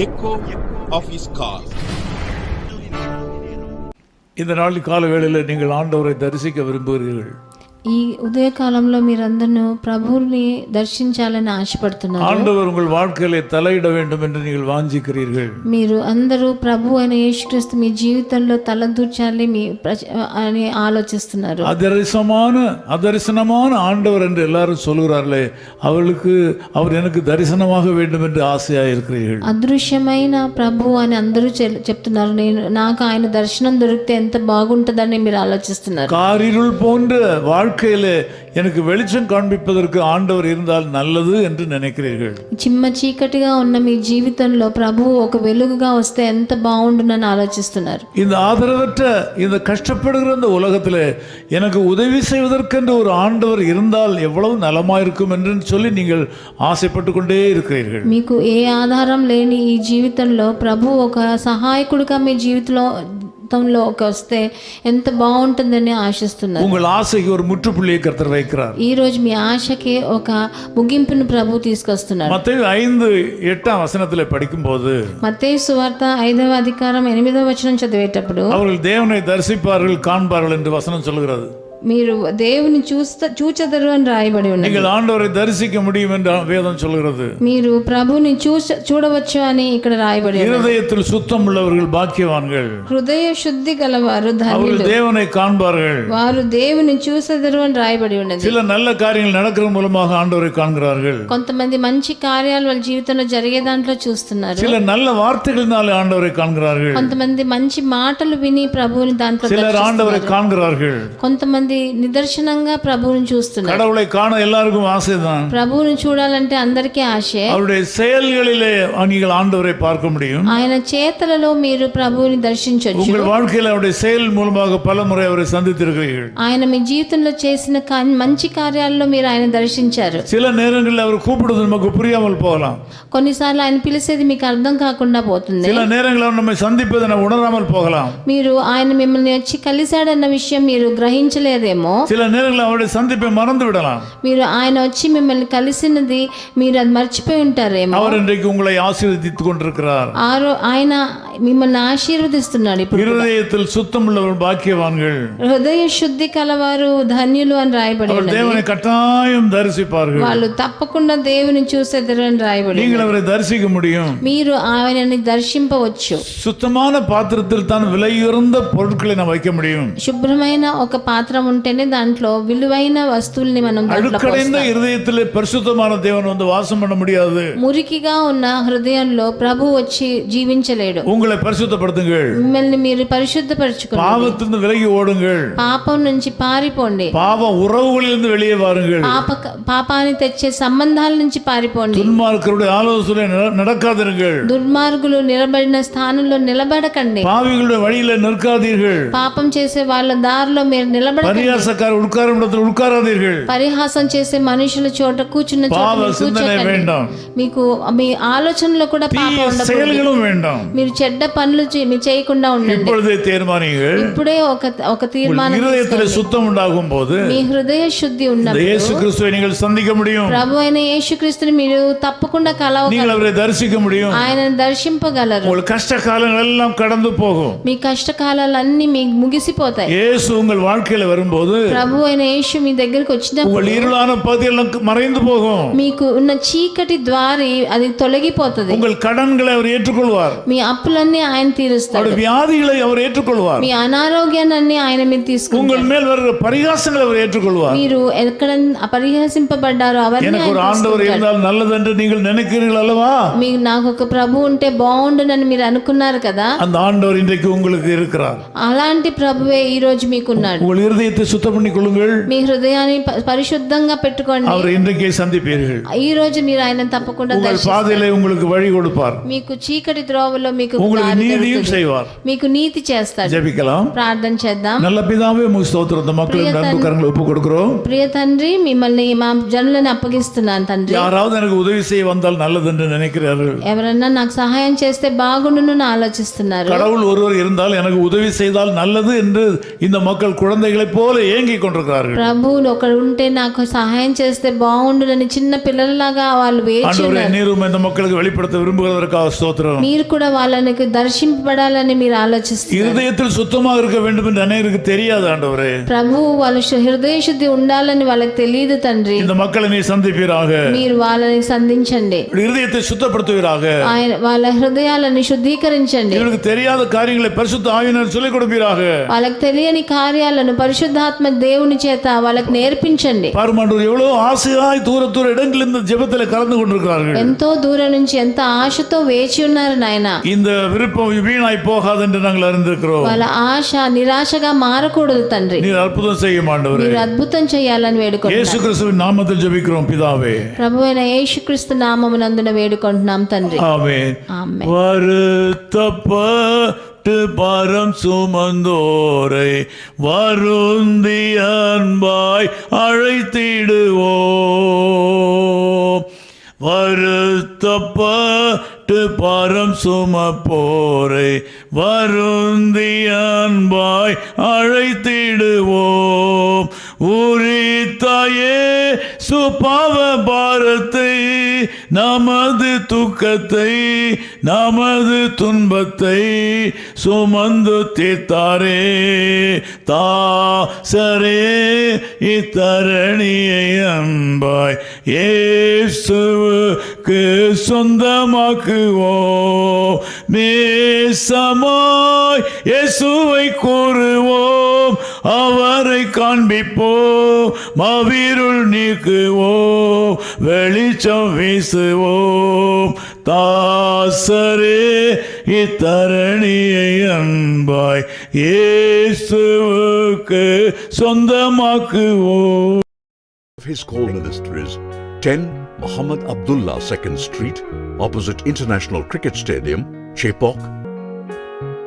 Echo of his இந்த நாள் காலவேளையில் நீங்கள் ஆண்டவரை தரிசிக்க விரும்புகிறீர்கள். ఈ ఉదయకాలంలో మీరందరూ ప్రభువుని దర్శించాలని ఆశపడుతున్నారు ஆண்டவர் உங்கள் வாழ்க்கையிலே தலையிட வேண்டும் என்று நீங்கள் வாஞ்சிக்கிறீர்கள் మీరు అందరూ ప్రభు అయిన యేసుక్రీస్తు మీ జీవితంలో తలదూర్చాలి మీ ప్రజ- అని ఆలోచిస్తున్నారు அதரிசமான அதரிசனமான ஆண்டவர் என்று எல்லாரும் சொல்கிறார்களே அவர்களுக்கு அவர் எனக்கு தரிசனமாக வேண்டும் என்று ஆசையாக இருக்கிறீர்கள் అదృశ్యమైన ప్రభు అని అందరూ చె- చెప్తున్నారు నేను నాకు ఆయన దర్శనం దొరికితే ఎంత బాగుంటుందని మీరు ఆలోచిస్తున్నారు காரிருள் போன்ற வாழ்க்கையிலே எனக்கு வெளிச்சம் காண்பிப்பதற்கு ஆண்டவர் இருந்தால் நல்லது என்று நினைக்கிறீர்கள் చిమ్మ చీకటిగా ఉన్న మీ జీవితంలో ప్రభు ఒక వెలుగుగా వస్తే ఎంత బాగుండునని ఆలోచిస్తున్నారు இந்த ஆதரவற்ற இந்த கஷ்டப்படுகிற இந்த உலகத்தில் எனக்கு உதவி செய்வதற்கென்று ஒரு ஆண்டவர் இருந்தால் எவ்வளவு நலமாயிருக்கும் என்று சொல்லி நீங்கள் ஆசைப்பட்டு கொண்டே இருக்கிறீர்கள் మీకు ఏ ఆధారం లేని ఈ జీవితంలో ప్రభు ఒక సహాయకుడిగా మీ జీవితంలో జీవితంలో ఒక వస్తే ఎంత బాగుంటుందని ఆశిస్తున్నారు உங்கள் ஆசைக்கு ஒரு முற்றுப்புள்ளியை கர்த்தர் வைக்கிறார் ఈ రోజు మీ ఆశకి ఒక ముగింపును ప్రభు తీసుకొస్తున్నారు மத்திய ஐந்து எட்டாம் வசனத்தில் படிக்கும்போது మత్తయి సువార్త ఐదవ అధికారం ఎనిమిదవ వచనం చదివేటప్పుడు அவர்கள் தேவனை தரிசிப்பார்கள் காண்பார்கள் என்று வசனம் சொல்கிறது మీరు దేవుని చూస్త చూచెదరు అని రాయబడి ఉన్నది நீங்கள் ஆண்டவரை தரிசிக்க முடியும் என்று வேதம் சொல்கிறது మీరు ప్రభుని చూస చూడవచ్చు అని ఇక్కడ రాయబడి ఉన్నది இருதயத்தில் சுத்தம் உள்ளவர்கள் பாக்கியவான்கள் హృదయ శుద్ధి గలవారు ధన్యులు அவர்கள் தேவனை காண்பார்கள் వారు దేవుని చూసెదరు అని రాయబడి ఉన్నది சில நல்ல காரியங்கள் நடக்கிற மூலமாக ஆண்டவரை காண்கிறார்கள் కొంతమంది మంచి కార్యాలు వాళ్ళ జీవితంలో జరిగే దాంట్లో చూస్తున్నారు சில நல்ல வார்த்தைகளினாலே ஆண்டவரை காண்கிறார்கள் కొంతమంది మంచి మాటలు విని ప్రభువుని దాంట్లో சிலர் ஆண்டவரை காண்கிறார்கள் కొంతమంది నిదర్శనంగా ప్రభువుని చూస్తున్నారు கடவுளை காண எல்லாருக்கும் ஆசைதான் ప్రభువుని చూడాలంటే అందరికీ ఆశే அவருடைய செயல்களிலே நீங்கள் ஆண்டவரை பார்க்க முடியும் ఆయన చేతలలో మీరు ప్రభువుని దర్శించవచ్చు உங்கள் வாழ்க்கையில் அவருடைய செயல் மூலமாக பல முறை அவரை சந்தித்திருக்கிறீர்கள் ఆయన మీ జీవితంలో చేసిన కా- మంచి కార్యాల్లో మీరు ఆయన దర్శించారు சில நேரங்களில் அவர் கூப்பிடுவது நமக்கு புரியாமல் போகலாம் కొన్నిసార్లు ఆయన పిలిచేది మీకు అర్థం కాకుండా పోతుంది சில நேரங்களில் அவர் நம்மை சந்திப்பதை நம்ம உணராமல் போகலாம் మీరు ఆయన మిమ్మల్ని వచ్చి కలిశాడన్న విషయం మీరు గ్రహించలేదేమో சில நேரங்களில் அவருடைய சந்திப்பை மறந்து விடலாம் మీరు ఆయన వచ్చి మిమ్మల్ని కలిసినది మీరు అది మర్చిపోయి ఉంటారేమో அவர் இன்றைக்கு உங்களை ஆசீர்வதித்துக் கொண்டிருக்கிறார் ఆరో ఆయన మిమ్మల్ని ఆశీర్వదిస్తున్నాడు ఇప్పుడు இருதயத்தில் சுத்தம் உள்ளவர் பாக்கியவான்கள் హృదయ శుద్ధి కలవారు ధన్యులు అని రాయబడి அவர் ఉన్నది தேவனை கட்டாயம் தரிசிப்பார்கள் వాళ్ళు తప్పకుండా దేవుని చూసేద్దరు అని రాయబడి ఉన్నది. நீங்கள் அவரை தரிசிக்க முடியும் మీరు ఆయనని దర్శింపవచ్చు சுத்தமான பாத்திரத்தில் தான் விலையுறந்த பொருட்களை நாம் வைக்க முடியும் శుభ్రమైన ఒక పాత్ర ఉంటేనే దాంట్లో విలువైన వస్తువుల్ని మనం దాంట్లో அழுக்கடைந்த இருதயத்தில் பரிசுத்தமான தேவன் வந்து வாசம் பண்ண முடியாது మురికిగా ఉన్న హృదయంలో ప్రభు వచ్చి జీవించలేడు உங்களை பரிசுத்தப்படுத்துங்கள் మిమ్మల్ని మీరు పరిశుద్ధపరచుకోండి பாவத்திலிருந்து விலகி ஓடுங்கள் పాపం నుంచి పారిపోండి பாவ உறவுகளிலிருந்து வெளியே வாருங்கள் పాప పాపాన్ని తెచ్చే సంబంధాల నుంచి పారిపోండి துன்மார்க்கருடைய ஆலோசனை நட- நடக்காதிருங்கள் దుర్మార్గులు నిలబడిన స్థానంలో నిలబడకండి பாவிகளுடைய வழியில நிற்காதீர்கள் పాపం చేసే వాళ్ళ దారిలో మీరు నిలబడ பரியாசக்கார உட்காரும் இடத்தில் உட்காராதீர்கள் పరిహాసం చేసే మనుషుల చోట కూర్చున్న చోట பாவ మీరు சிந்தனை కూర్చోకండి வேண்டாம் మీకు మీ ఆలోచనలో కూడా పాపం தீய ఉండకూడదు செயல்களும் வேண்டாம் మీరు చెడ్డ పనులు చే- మీరు చేయకుండా ఉండండి இப்பொழுதே தீர்மானிங்கள் ఇప్పుడే ఒక ఒక తీర్మానం இருதயத்தில் சுத்தம் உண்டாகும் போது మీ హృదయ శుద్ధి ఉన్న இந்த இயேசு கிறிஸ்துவை நீங்கள் சந்திக்க முடியும் ప్రభు అయిన యేసుక్రీస్తుని మీరు తప్పకుండా కలవ நீங்கள் அவரை தரிசிக்க முடியும் ఆయనను దర్శింపగలరు உங்கள் கஷ்ட காலங்கள் எல்லாம் கடந்து போகும் మీ కష్టకాలాలన్నీ మీకు ముగిసిపోతాయి இயேசு உங்கள் வாழ்க்கையில வரும்போது ప్రభు అయిన యేసు మీ దగ్గరికి వచ్చినప్పుడు உங்கள் இருளான பகுதியெல்லாம் மறைந்து போகும் మీకు ఉన్న చీకటి ద్వారి అది తొలగిపోతుంది உங்கள் கடன்களை அவர் ஏற்றுக்கொள்வார் మీ అప్పులన్నీ ఆయన తీరుస్తాడు அவருடைய வியாதிகளை அவர் ஏற்றுக்கொள்வார் మీ అనారోగ్యాన్ని ఆయన మీరు తీసుకుంటారు உங்கள் மேல் வருகிற பரிகாசங்களை அவர் ஏற்றுக்கொள்வார் మీరు ఎక్కడ అపరిహసింపబడ్డారో అవన్నీ எனக்கு ఆయన ஒரு ஆண்டவர் இருந்தால் நல்லது என்று நீங்கள் நினைக்கிறீர்கள் அல்லவா మీకు నాకు ఒక ప్రభు ఉంటే బాగుండునని మీరు అనుకున్నారు కదా அந்த ஆண்டவர் இன்றைக்கு உங்களுக்கு இருக்கிறார் అలాంటి ప్రభువే ఈ రోజు మీకున్నాడు உங்கள் இருதயத்தை சுத்தம் பண்ணிக் கொள்ளுங்கள் మీ హృదయాన్ని ప- పరిశుద్ధంగా పెట్టుకోండి அவர் இன்றைக்கே சந்திப்பீர்கள் ఈ రోజు మీరు ఆయన తప్పకుండా உங்கள் దర్శిస్తారు. பாதையிலே உங்களுக்கு வழி கொடுப்பார் మీకు చీకటి ద్రోవలో మీకు உங்களுக்கு దారి நீதியும் దొరుకుతుంది. செய்வார் మీకు నీతి చేస్తాడు ஜெபிக்கலாம் ప్రార్థన చేద్దాం நல்ல பிதாவே உங்க ஸ்தோத்திரம் இந்த மக்களுக்கு நண்பு கரங்களை ஒப்பு கொடுக்கிறோம் ప్రియ తండ్రి మిమ్మల్ని మా జనులను అప్పగిస్తున్నాను తండ్రి யாராவது எனக்கு உதவி செய்ய வந்தால் நல்லது என்று நினைக்கிறார்கள் ఎవరన్నా నాకు సహాయం చేస్తే బాగుండును అని ఆలోచిస్తున్నారు கடவுள் ஒருவர் இருந்தால் எனக்கு உதவி செய்தால் நல்லது என்று இந்த மக்கள் குழந்தைகளைப் போல போல ஏங்கிக் கொண்டிருக்கிறார்கள் ప్రభువులు ఒకడు ఉంటే నాకు సహాయం చేస్తే బాగుండునని చిన్న పిల్లలలాగా వాళ్ళు వేచి ஆண்டவரே ఉన్నారు நீரும் இந்த மக்களுக்கு வெளிப்படுத்த விரும்புகிறதற்காக ஸ்தோத்திரம் మీరు కూడా వాళ్ళనికి దర్శింపబడాలని మీరు ఆలోచిస్తారు இருதயத்தில் சுத்தமாக இருக்க வேண்டும் என்று அநேகருக்கு தெரியாது ஆண்டவரே ప్రభువు వాళ్ళ శు- హృదయ శుద్ధి ఉండాలని వాళ్ళకి తెలియదు తండ్రి இந்த மக்களை நீ சந்திப்பீராக మీరు వాళ్ళని సంధించండి இருதயத்தை சுத்தப்படுத்துவீராக ఆయన వాళ్ళ హృదయాలను శుద్ధీకరించండి இவர்களுக்கு தெரியாத காரியங்களை பரிசுத்த ஆவியினர் சொல்லிக் கொடுப்பீராக వాళ్ళకి తెలియని కార్యాలను పరిశుద్ధాత్మ దేవుని చేత వాళ్ళకి నేర్పించండి பாருமாண்டவர் எவ்வளவு ஆசையாய் தூர தூர இடங்களில் இந்த ஜெபத்தில் கலந்து கொண்டிருக்கிறார்கள் ఎంతో దూరం నుంచి ఎంత ఆశతో వేచి ఉన్నారు నాయన இந்த விருப்பம் வீணாய் போகாது என்று நாங்கள் அறிந்திருக்கிறோம் వాళ్ళ ఆశ నిరాశగా మారకూడదు తండ్రి நீர் அற்புதம் செய்யும் ஆண்டவரே మీరు అద్భుతం చేయాలని వేడుకుంటున్నాం இயேசு கிறிஸ்துவின் நாமத்தில் ஜெபிக்கிறோம் பிதாவே ప్రభు అయిన యేసుక్రీస్తు నామమునందున వేడుకుంటున్నాం తండ్రి ஆமென் ఆమె பட்டு பரம் சுமந்தோரை வருந்தி அன்பாய் அழைத்திடுவோம். வருத்தப்பட்டு பரம் சுமப்போரை வருந்தி அன்பாய் அழைத்திடுவோம். உரித்தாயே சுபாவ பாரத்தை நமது துக்கத்தை நமது துன்பத்தை சுமந்து தீர்த்தாரே. தாசரே இத்தரணியை அன்பாய் இயேசுவுக்கு சொந்தமாக்குவோ நேசமாய் இயேசுவை கூறுவோம். அவரை காண்பிப்போ மவிருள் நீக்குவோ வெளிச்சம் வீசுவோம் தாசரே இத்தரணியை அன்பாய் இயேசுவுக்கு சொந்தமாக்குவோ his call ministries 10 Muhammad Abdullah 2nd Street, opposite International Cricket Stadium, Chepok,